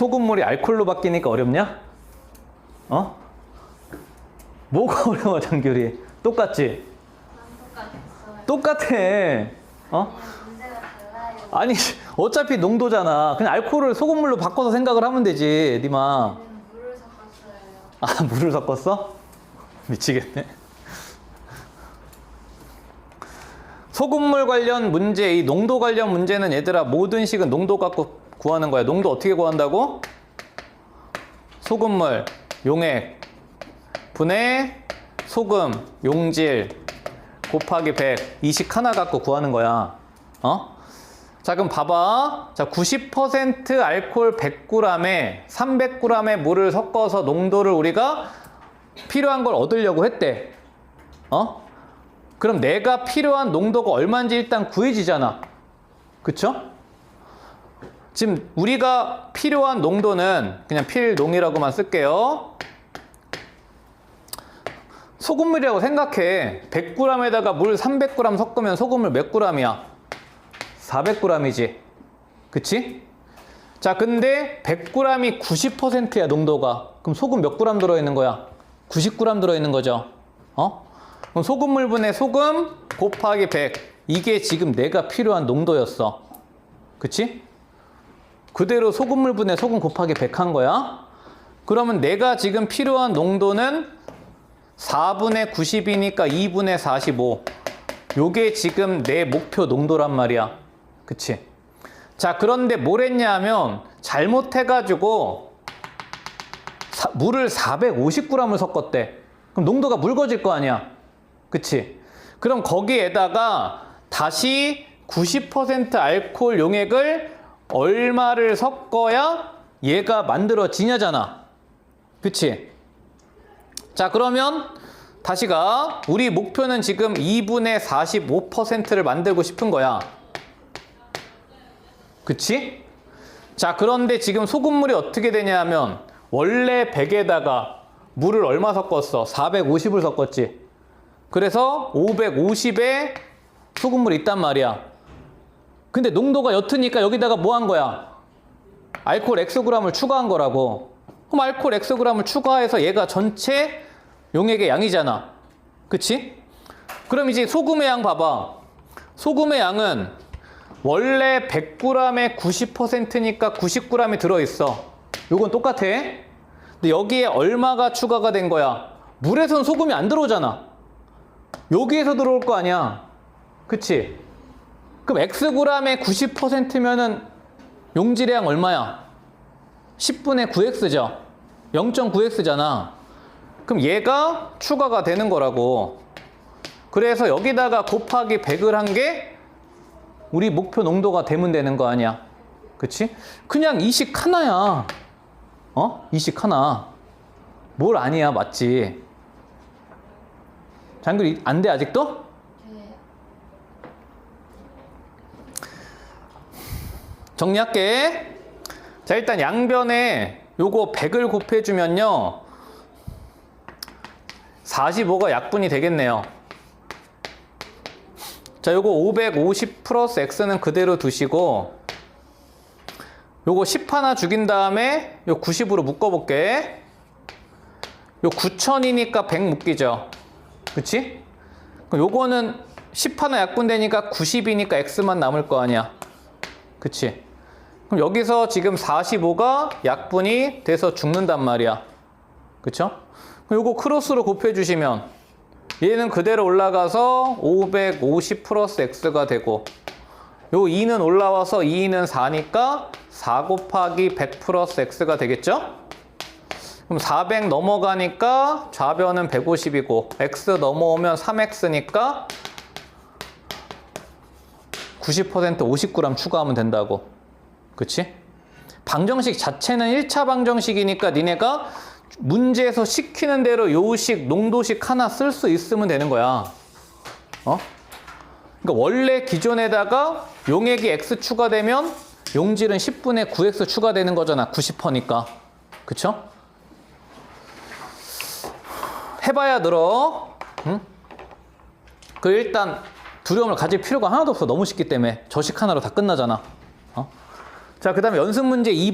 소금물이 알코올로 바뀌니까 어렵냐? 어? 뭐가 어려워 장결이? 똑같지? 똑같아. 어? 아니 어차피 농도잖아. 그냥 알코올을 소금물로 바꿔서 생각을 하면 되지, 니마. 물을 섞었어요. 아 물을 섞었어? 미치겠네. 소금물 관련 문제, 이 농도 관련 문제는 얘들아 모든 식은 농도 갖고 구하는 거야. 농도 어떻게 구한다고? 소금물, 용액, 분해, 소금, 용질, 곱하기 100. 이식 하나 갖고 구하는 거야. 어? 자, 그럼 봐봐. 자, 90% 알코올 100g에 300g의 물을 섞어서 농도를 우리가 필요한 걸 얻으려고 했대. 어? 그럼 내가 필요한 농도가 얼마인지 일단 구해지잖아. 그쵸? 지금 우리가 필요한 농도는 그냥 필농이라고만 쓸게요. 소금물이라고 생각해. 100g에다가 물 300g 섞으면 소금물 몇 g이야? 400g이지. 그치? 자, 근데 100g이 90%야, 농도가. 그럼 소금 몇 g 들어있는 거야? 90g 들어있는 거죠. 어? 그럼 소금물분의 소금 곱하기 100. 이게 지금 내가 필요한 농도였어. 그치? 그대로 소금물 분의 소금 곱하기 100한 거야. 그러면 내가 지금 필요한 농도는 4분의 90이니까 2분의 45. 요게 지금 내 목표 농도란 말이야. 그치? 자, 그런데 뭘 했냐 하면 잘못해가지고 사- 물을 450g을 섞었대. 그럼 농도가 묽어질 거 아니야. 그치? 그럼 거기에다가 다시 90% 알코올 용액을 얼마를 섞어야 얘가 만들어지냐잖아. 그치? 자, 그러면 다시가 우리 목표는 지금 2분의 45%를 만들고 싶은 거야. 그치? 자, 그런데 지금 소금물이 어떻게 되냐 하면 원래 100에다가 물을 얼마 섞었어? 450을 섞었지. 그래서 550에 소금물이 있단 말이야. 근데 농도가 옅으니까 여기다가 뭐 한 거야? 알코올 엑소그램을 추가한 거라고. 그럼 알코올 엑소그램을 추가해서 얘가 전체 용액의 양이잖아. 그치? 그럼 이제 소금의 양 봐봐. 소금의 양은 원래 100g에 90%니까 90g이 들어있어. 요건 똑같아. 근데 여기에 얼마가 추가가 된 거야? 물에선 소금이 안 들어오잖아. 여기에서 들어올 거 아니야. 그치? 그럼 xg에 90%면은 용질량 얼마야? 10분의 9x죠. 0.9x잖아. 그럼 얘가 추가가 되는 거라고. 그래서 여기다가 곱하기 100을 한 게 우리 목표 농도가 되면 되는 거 아니야. 그치? 그냥 이식 하나야. 어? 이식 하나. 뭘 아니야, 맞지? 장글 안 돼, 아직도? 정리할게. 자, 일단 양변에 요거 100을 곱해주면요. 45가 약분이 되겠네요. 자, 요거 550 플러스 x는 그대로 두시고, 요거 10 하나 죽인 다음에 요 90으로 묶어 볼게. 요 9000이니까 100 묶이죠. 그치? 그럼 요거는 10 하나 약분되니까 90이니까 x만 남을 거 아니야. 그치? 그럼 여기서 지금 45가 약분이 돼서 죽는단 말이야. 그쵸? 요거 크로스로 곱해주시면 얘는 그대로 올라가서 550 플러스 x가 되고 요 2는 올라와서 2는 4니까 4 곱하기 100 플러스 x가 되겠죠? 그럼 400 넘어가니까 좌변은 150이고 x 넘어오면 3x니까 90% 50g 추가하면 된다고. 그치? 방정식 자체는 1차 방정식이니까 니네가 문제에서 시키는 대로 요식, 농도식 하나 쓸 수 있으면 되는 거야. 어? 그러니까 원래 기존에다가 용액이 x 추가되면 용질은 10분의 9x 추가되는 거잖아. 90%니까. 그쵸? 해봐야 늘어. 응? 그 일단 두려움을 가질 필요가 하나도 없어. 너무 쉽기 때문에. 저식 하나로 다 끝나잖아. 어? 자, 그 다음에 연습 문제 2